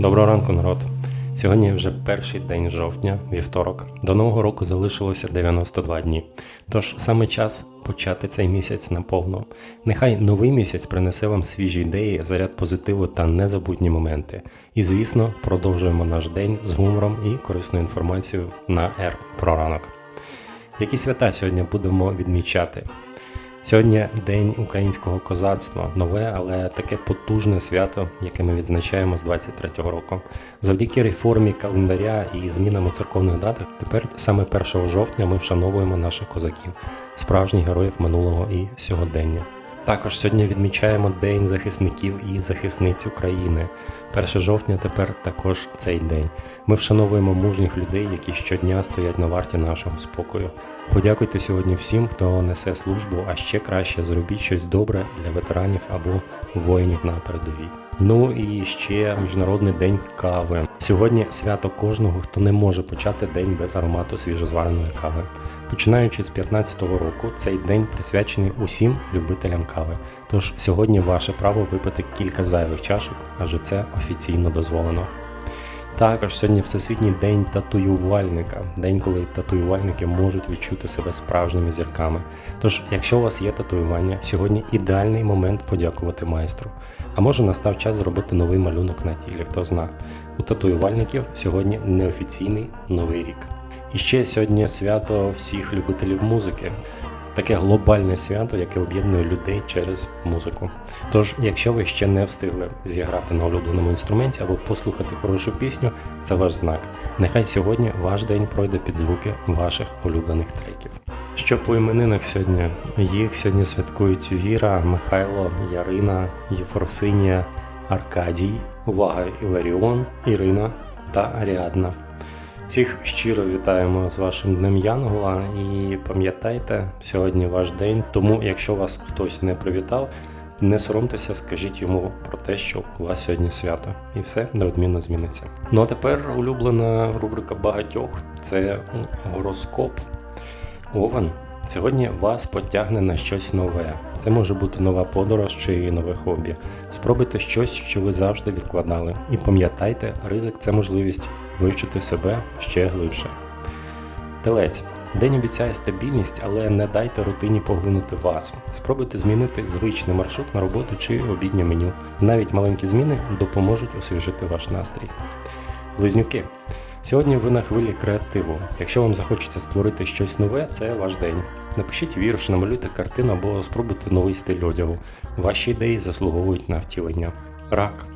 Доброго ранку, народ. Сьогодні вже перший день жовтня, вівторок. До нового року залишилося 92 дні. Тож саме час почати цей місяць наповно. Нехай новий місяць принесе вам свіжі ідеї, заряд позитиву та незабутні моменти. І звісно, продовжуємо наш день з гумором і корисною інформацією на Р про ранок. Які свята сьогодні будемо відмічати? Сьогодні День українського козацтва, нове, але таке потужне свято, яке ми відзначаємо з 23-го року. Завдяки реформі календаря і змінам у церковних датах, тепер саме 1 жовтня ми вшановуємо наших козаків, справжніх героїв минулого і сьогодення. Також сьогодні відмічаємо День захисників і захисниць України. 1 жовтня тепер також цей день. Ми вшановуємо мужніх людей, які щодня стоять на варті нашого спокою. Подякуйте сьогодні всім, хто несе службу, а ще краще зробіть щось добре для ветеранів або воїнів на передовій. Ну і ще міжнародний день кави. Сьогодні свято кожного, хто не може почати день без аромату свіжозвареної кави. Починаючи з 15-го року, цей день присвячений усім любителям кави. Тож сьогодні ваше право випити кілька зайвих чашок, адже це офіційно дозволено. Також сьогодні Всесвітній день татуювальника, день, коли татуювальники можуть відчути себе справжніми зірками. Тож, якщо у вас є татуювання, сьогодні ідеальний момент подякувати майстру. А може настав час зробити новий малюнок на тілі, хто зна. У татуювальників сьогодні неофіційний новий рік. І ще сьогодні свято всіх любителів музики. Таке глобальне свято, яке об'єднує людей через музику. Тож, якщо ви ще не встигли зіграти на улюбленому інструменті або послухати хорошу пісню, це ваш знак. Нехай сьогодні ваш день пройде під звуки ваших улюблених треків. Що по іменинах сьогодні? Їх сьогодні святкують Віра, Михайло, Ярина, Єфросинія, Аркадій, Увага Іларіон, Ірина та Аріадна. Всіх щиро вітаємо з вашим днем Янгола і пам'ятайте, сьогодні ваш день. Тому, якщо вас хтось не привітав, не соромтеся, скажіть йому про те, що у вас сьогодні свято, і все неодмінно зміниться. Ну а тепер улюблена рубрика багатьох це гороскоп. Овен. Сьогодні вас потягне на щось нове. Це може бути нова подорож чи нове хобі. Спробуйте щось, що ви завжди відкладали. І пам'ятайте, ризик це можливість вивчити себе ще глибше. Телець. День обіцяє стабільність, але не дайте рутині поглинути вас. Спробуйте змінити звичний маршрут на роботу чи обіднє меню. Навіть маленькі зміни допоможуть освіжити ваш настрій. Близнюки. Сьогодні ви на хвилі креативу. Якщо вам захочеться створити щось нове, це ваш день. Напишіть вірш, намалюйте картину або спробуйте новий стиль одягу. Ваші ідеї заслуговують на втілення. Рак.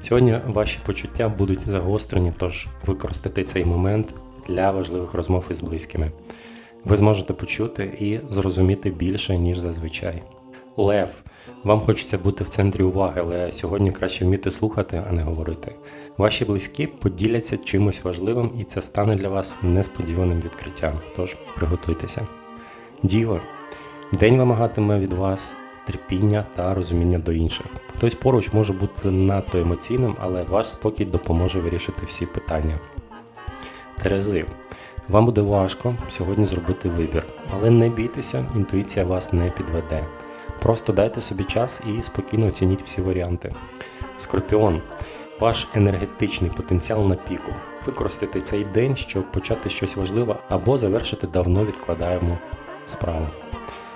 Сьогодні ваші почуття будуть загострені, тож використайте цей момент для важливих розмов із близькими. Ви зможете почути і зрозуміти більше, ніж зазвичай. Лев. Вам хочеться бути в центрі уваги, але сьогодні краще вміти слухати, а не говорити. Ваші близькі поділяться чимось важливим, і це стане для вас несподіваним відкриттям. Тож приготуйтеся. Діва. День вимагатиме від вас терпіння та розуміння до інших. Хтось поруч може бути надто емоційним, але ваш спокій допоможе вирішити всі питання. Терези. Вам буде важко сьогодні зробити вибір, але не бійтеся, інтуїція вас не підведе. Просто дайте собі час і спокійно оцініть всі варіанти. Скорпіон. Ваш енергетичний потенціал на піку. Використайте цей день, щоб почати щось важливе або завершити давно відкладаємо справу.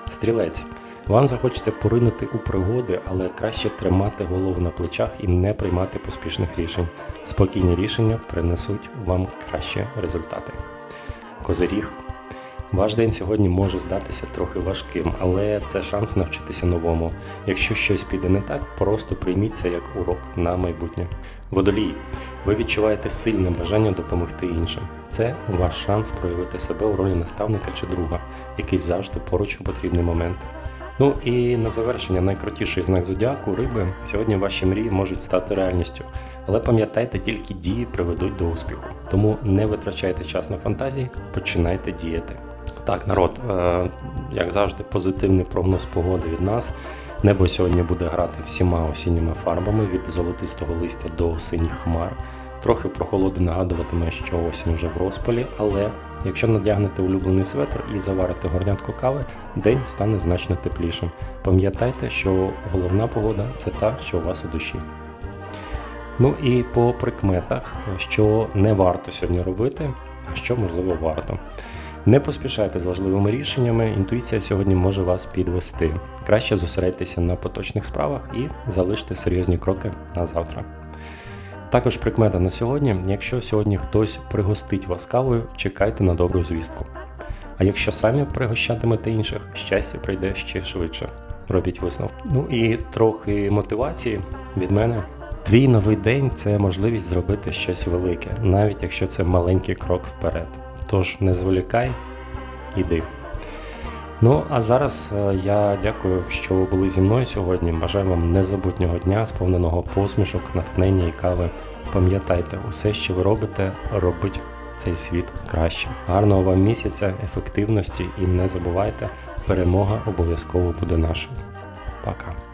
Стрілець. Вам захочеться поринути у пригоди, але краще тримати голову на плечах і не приймати поспішних рішень. Спокійні рішення принесуть вам кращі результати. Козиріг. Ваш день сьогодні може здатися трохи важким, але це шанс навчитися новому. Якщо щось піде не так, просто прийміть це як урок на майбутнє. Водолій. Ви відчуваєте сильне бажання допомогти іншим. Це ваш шанс проявити себе у ролі наставника чи друга, який завжди поруч у потрібний момент. Ну і на завершення найкрутіший знак зодіаку риби. Сьогодні ваші мрії можуть стати реальністю. Але пам'ятайте, тільки дії приведуть до успіху. Тому не витрачайте час на фантазії, починайте діяти. Так, народ, е, як завжди, позитивний прогноз погоди від нас. Небо сьогодні буде грати всіма осінніми фарбами від золотистого листя до синіх хмар. Трохи прохолоди нагадуватиме, що осінь вже в розпалі, але якщо надягнете улюблений светр і заварите горнятку кави, день стане значно теплішим. Пам'ятайте, що головна погода це та, що у вас у душі. Ну і по прикметах, що не варто сьогодні робити, а що можливо варто. Не поспішайте з важливими рішеннями, інтуїція сьогодні може вас підвести. Краще зосередьтеся на поточних справах і залиште серйозні кроки на завтра. Також прикмета на сьогодні: якщо сьогодні хтось пригостить вас кавою, чекайте на добру звістку. А якщо самі пригощатимете інших, щастя прийде ще швидше. Робіть висновки. Ну і трохи мотивації від мене. Твій новий день це можливість зробити щось велике, навіть якщо це маленький крок вперед. Тож не зволікай, іди. Ну а зараз е, я дякую, що ви були зі мною сьогодні. Бажаю вам незабутнього дня, сповненого посмішок, натхнення і кави. Пам'ятайте, усе, що ви робите, робить цей світ краще. Гарного вам місяця, ефективності і не забувайте, перемога обов'язково буде наша. Пока.